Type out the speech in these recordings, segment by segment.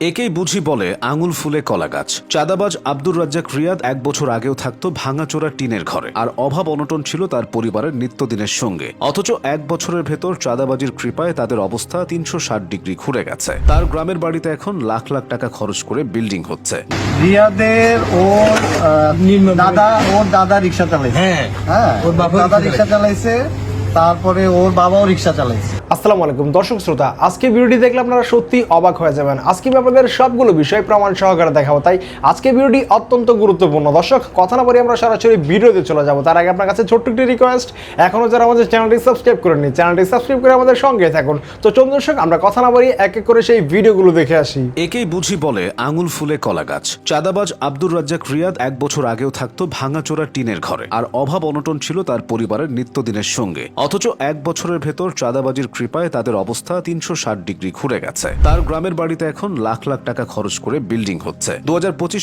একেই বুঝি বলে আঙুল ফুলে কলা গাছ চাঁদাবাজ আব্দুর রাজ্জাক রিয়াদ এক বছর আগেও থাকতো ভাঙাচোরা টিনের ঘরে। আর অভাব অনটন ছিল তার পরিবারের নিত্যদিনের সঙ্গে। অথচ এক বছরের ভেতর চাঁদাবাজির কৃপায় তাদের অবস্থা তিনশো ষাট ডিগ্রি ঘুরে গেছে। তার গ্রামের বাড়িতে এখন লাখ লাখ টাকা খরচ করে বিল্ডিং হচ্ছে। রিয়াদের ওর আহ, দাদা ওর দাদা রিক্সা চালাইছে। হ্যাঁ হ্যাঁ ওর বাবা দাদা রিক্সা চালাইছে তারপরে ওর বাবাও রিক্সা চালাইছে। আসসালামু আলাইকুম। দর্শক শ্রোতা, আজকে ভিডিওটি দেখলে আপনারা সত্যি অবাক হয়ে যাবেন। আজকে আপনাদের সবগুলো বিষয় প্রমাণ সহকারে দেখাবো, তাই আজকে ভিডিওটি অত্যন্ত গুরুত্বপূর্ণ। দর্শক, কথা না বলে আমরা সরাসরি ভিডিওতে চলে যাব। তার আগে আপনার কাছে ছোট্ট একটি রিকোয়েস্ট এখনও যারা আমাদের চ্যানেলটি সাবস্ক্রাইব করেননি চ্যানেলটি সাবস্ক্রাইব করে আমাদের সঙ্গে থাকুন। তো চলুন দর্শক, আমরা কথা না বলি এক এক করে সেই ভিডিওগুলো দেখে আসি। একেই বুঝি বলে আঙুল ফুলে কলা গাছ। চাঁদাবাজ আব্দুর রাজ্জাক রিয়াদ এক বছর আগেও থাকতো ভাঙাচোরা টিনের ঘরে। আর অভাব অনটন ছিল তার পরিবারের নিত্যদিনের সঙ্গে। অথচ এক বছরের ভেতর চাঁদাবাজির কৃপায় তাদের অবস্থা তিনশো ষাট ডিগ্রি ঘুরে গেছে। তার গ্রামের বাড়িতে এখন লাখ লাখ টাকা খরচ করে বিল্ডিং হচ্ছে। দু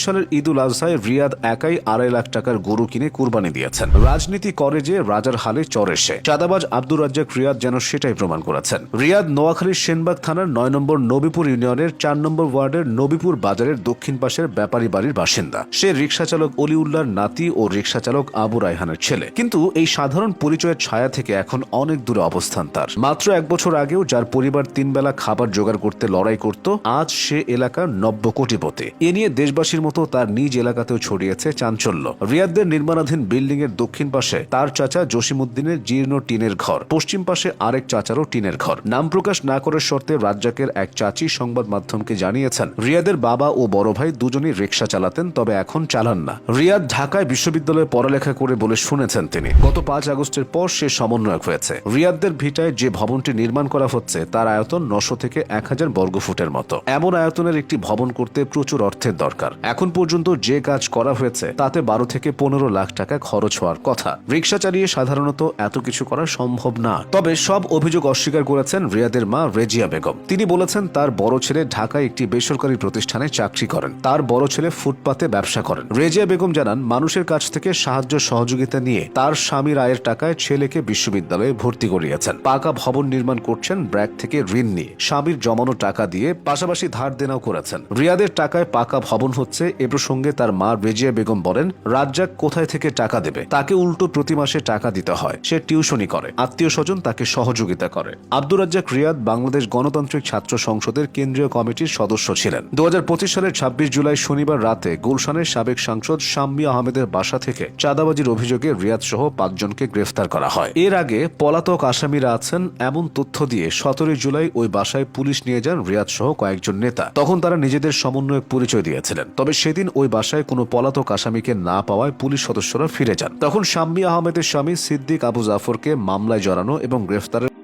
সালের ঈদ উল আজহায় রিয়াদ একাই আড়াই লাখ টাকার গরু কিনে কুরবানি দিয়েছেন। রাজনীতি করে যে রাজার হালে চর এসে। চাঁদাবাজ আব্দুর রাজ্জাক রিয়াদ যেন সেটাই প্রমাণ করেছেন। রিয়াদ নোয়াখালীর সেনবাগ থানার নয় নম্বর নবীপুর ইউনিয়নের চার নম্বর ওয়ার্ডের নবীপুর বাজারের দক্ষিণ পাশের ব্যাপারী বাড়ির বাসিন্দা। সে রিক্সা চালক অলিউল্লাহর নাতি ও রিক্সা চালক আবু রায়হানের ছেলে। কিন্তু এই সাধারণ পরিচয়ের ছায়া থেকে এখন অনেক দূরে অবস্থান তার। মাত্র এক বছর আগেও যার পরিবার তিনবেলা খাবার জোগাড় করতে লড়াই করত, আজ সে এলাকার নব্য কোটিপতি। এ নিয়ে দেশবাসীর মতো তার নিজ এলাকাতেও ছড়িয়েছে চাঞ্চল্য। রিয়াদদের নির্মাণাধীন বিল্ডিং এর দক্ষিণ পাশে তার চাচা জসিমুদ্দিনের জীর্ণ টিনের ঘর, পশ্চিম পাশে আরেক চাচারও টিনের ঘর। নাম প্রকাশ না করার শর্তে রাজ্জাকের এক চাচি সংবাদ মাধ্যমকে জানিয়েছেন, রিয়াদের বাবা ও বড় ভাই দুজনই রিক্সা চালাতেন, তবে এখন চালান না। রিয়াদ ঢাকায় বিশ্ববিদ্যালয়ে পড়ালেখা করে বলে শুনেছেন তিনি। গত পাঁচ আগস্টের পর সে সমন্বয়ক হয়েছে। রিয়াদদের ভিটায় যে ভবনটি নির্মাণ করা হচ্ছে তার আয়তন নশো থেকে এক হাজার বর্গফুটের মতো। এমন আয়তনের একটি ভবন করতে প্রচুর অর্থের দরকার। এখন পর্যন্ত যে কাজ করা হয়েছে, তাতে বারো থেকে পনেরো লাখ টাকা খরচ হওয়ার কথা। রিক্সা চালিয়ে সাধারণত এত কিছু করা সম্ভব না। তবে সব অভিযোগ অস্বীকার করেছেন রিয়াদের মা রেজিয়া বেগম। তিনি বলেছেন, তার বড় ছেলে ঢাকায় একটি বেসরকারি প্রতিষ্ঠানে চাকরি করেন। তার বড় ছেলে ফুটপাতে ব্যবসা করেন। রেজিয়া বেগম জানান, মানুষের কাছ থেকে সাহায্য সহযোগিতা নিয়ে তার স্বামীর আয়ের টাকায় ছেলেকে বিশ্ববিদ্যালয়ে ভর্তি করিয়েছেন। পাকা ভবন নির্মাণ করছেন ব্র্যাক থেকে ঋণ নিয়ে। স্বামীর জমানো টাকা দিয়ে পাশাপাশি ধার দেনাও করেছেন। রিয়াদের টাকায় পাকা ভবন হচ্ছে, এ প্রসঙ্গে তার মা রেজিয়া বেগম বলেন, রাজ্জাক কোথায় থেকে টাকা দেবে? তাকে উল্টো প্রতি মাসে টাকা দিতে হয়, সে টিউশনি করে। আত্মীয় স্বজন তাকে সহযোগিতা করে। আব্দুর রাজ্জাক রিয়াদ বাংলাদেশ গণতান্ত্রিক ছাত্র সংসদের কেন্দ্রীয় কমিটির সদস্য ছিলেন। দু হাজার পঁচিশ সালের ছাব্বিশ জুলাই শনিবার রাতে গুলশানের সাবেক সাংসদ শাম্মী আহমেদের বাসা থেকে চাঁদাবাজির অভিযোগে রিয়াদ সহ পাঁচজনকে গ্রেফতার করা হয়। এর আগে পলাতক আসামিরা আছেন, এমন তথ্য দিয়ে সতেরোই জুলাই ওই বাসায় পুলিশ নিয়ে যান রিয়াদ সহ কয়েকজন নেতা। তখন তারা নিজেদের সমন্বয়ে পরিচয় দিয়েছিলেন। তবে সেদিন ওই বাসায় কোনো পলাতক আসামিকে না পাওয়ায় পুলিশ সদস্যরা ফিরে যান। তখন শাম্মী আহমেদের স্বামী সিদ্দিক আবু জাফরকে মামলায় জড়ানো এবং গ্রেফতারের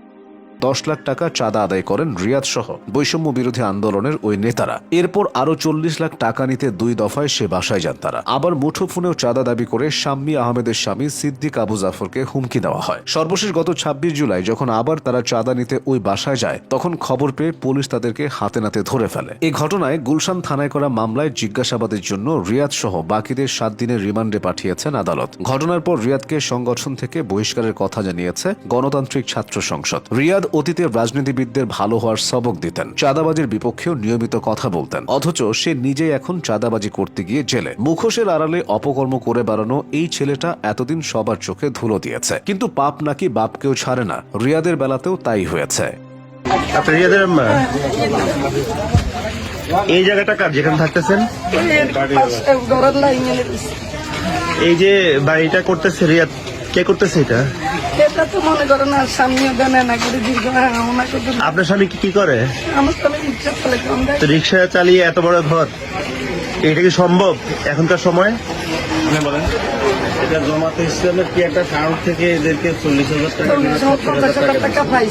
দশ লাখ টাকা চাঁদা আদায় করেন রিয়াদ সহ বৈষম্য বিরোধী আন্দোলনের ওই নেতারা। এরপর আরও চল্লিশ লাখ টাকা নিতে দুই দফায় সে বাসায় যান তারা। আবার মুঠোফোনেও চাঁদা দাবি করে শাম্মী আহমেদের স্বামী সিদ্দিক আবু জাফরকে হুমকি দেওয়া হয়। সর্বশেষ গত ছাব্বিশ জুলাই যখন আবার তারা চাঁদা নিতে ওই বাসায় যায়, তখন খবর পেয়ে পুলিশ তাদেরকে হাতে নাতে ধরে ফেলে। এই ঘটনায় গুলশান থানায় করা মামলায় জিজ্ঞাসাবাদের জন্য রিয়াদ সহ বাকিদের সাত দিনের রিমান্ডে পাঠিয়েছেন আদালত। ঘটনার পর রিয়াদকে সংগঠন থেকে বহিষ্কারের কথা জানিয়েছে গণতান্ত্রিক ছাত্র সংসদ। রিয়াদ অতীতে রাজনীতিবিদদের ভালো হওয়ার সবক দিতেন। চাঁদাবাজির বিপক্ষেও নিয়মিত কথা বলতেন। অথচ সে নিজেই এখন চাঁদাবাজি করতে গিয়ে জেলে। মুখোশের আড়ালে অপকর্ম করে বেড়ানো এই ছেলেটা এতদিন সবার চোখে ধুলো দিয়েছে। কিন্তু পাপ নাকি বাপকেও ছাড়ে না। রিয়াদের বেলাতেও তাই হয়েছে। এই জায়গাটা কার? যেখানে থাকতেছেন? এই যে বাড়িটা করতেছে রিয়াদ, কে করতেছে এটা? এটা তো মনে করেন আর সামনেও দেন না করে দীর্ঘ হাওনা করে আপনার স্বামী কি কি করে? আমার আমি ইচ্ছা চলে তো রিক্সা চালিয়ে এত বড় ঘর এটা কি সম্ভব এখনকার সময়? বলেন। এটা জমাতে ইসলামের কি একটা কাউন্ট থেকে এদেরকে চল্লিশ হাজার টাকা করে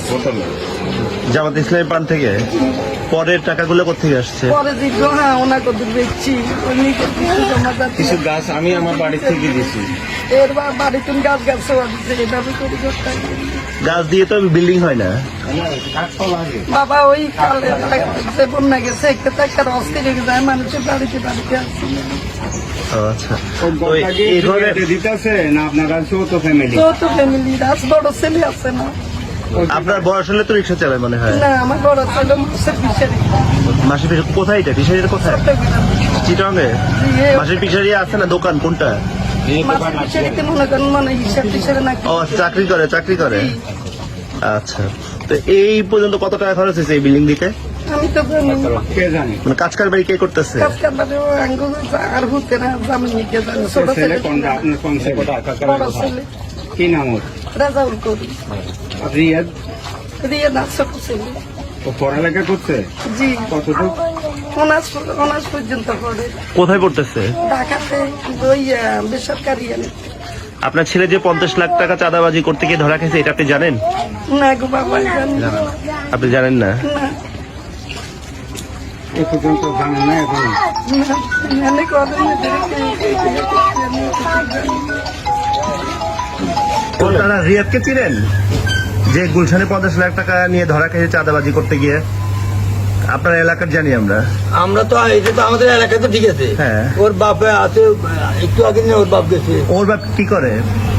জামাত ইসলামী পান থেকে? পরের টাকাগুলো কোথেকে আসছে? পরে দীর্ঘ হাওনা করে বেচছি অন্য কিছু জমা কিছু গাছ আমি আমার বাড়ি থেকে দিছি এর বা বাড়িতে গাছ গাছ দিচ্ছে এভাবে করে করতে গাছ দিয়ে তো বিল্ডিং হয় না? বাবা ওই কালে বন্যা গেছে একটা টাকার অস্থির যায় মানুষের বাড়িতে বাড়িতে আসছে আচ্ছা। তো দিতেছে না আপনার কাছেও তো ফ্যামিলি যত ফ্যামিলি বড় ছেলে আছে না। আপনার বয়স হলে তো রিক্সা চালায় মনে হয়। না আমার বড় পিছনে কোথায় এটা? পিসারিটা কোথায়? চিটঙ্গে মাসের পিসারি আছে না দোকান কোনটা? মনে ও চাকরি করে চাকরি করে। আচ্ছা তো এই পর্যন্ত কত টাকা খরচ হয়েছে এই বিল্ডিং দিতে আমি তো জানি। কে মানে কাজ কারবারি কে করতেছে? কাজ কারবারে আর হতে না জামিন নিতে জানি ছোট ছেলে। ছেলে কোনটা? আপনার কোন ছেলেটা কাকা বড় ছেলে। কি নাম ওর? রাজাউল করি রিয়াদ না ছোট ছেলে ও পড়ালেখা করছে জি কতটুকু অনার্স অনার্স পর্যন্ত পড়ে কোথায় পড়তেছে ঢাকাতে ওই বেসরকারি আপনার ছেলে যে পঞ্চাশ লাখ টাকা চাঁদাবাজি করতে গিয়ে ধরা খেয়েছে এটা আপনি জানেন না গো বাবা আপনি জানেন না না এ পর্যন্ত জানেন না এখন আপনারা রিয়াদকে চিনেন? যে গুলশানে পঞ্চাশ লাখ টাকা নিয়ে ধরা খেয়েছে চাঁদাবাজি করতে গিয়ে? আপনার এলাকার জানি আমরা। আমরা তো এটা তো আমাদের এলাকাতে ঠিক আছে। হ্যাঁ। ওর বাপে আছে একটু আগে নিয়ে ওর বাপ গেছে। ওর বাপ কি করে?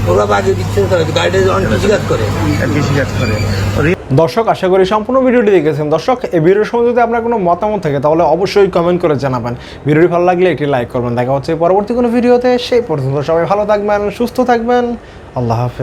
ওর বাপ আগে দিচ্ছে গাড়িটা অনেক কৃষি করে। করে। দর্শক আশা করি সম্পূর্ণ ভিডিওটি দেখেছেন। দর্শক এই ভিডিওর সময় যদি আপনার কোনো মতামত থাকে তাহলে অবশ্যই কমেন্ট করে জানাবেন। ভিডিওটি ভালো লাগলে একটি লাইক করবেন। দেখা হচ্ছে পরবর্তী কোনো ভিডিওতে। সেই পর্যন্ত সবাই ভালো থাকবেন সুস্থ থাকবেন। আল্লাহ হাফেজ।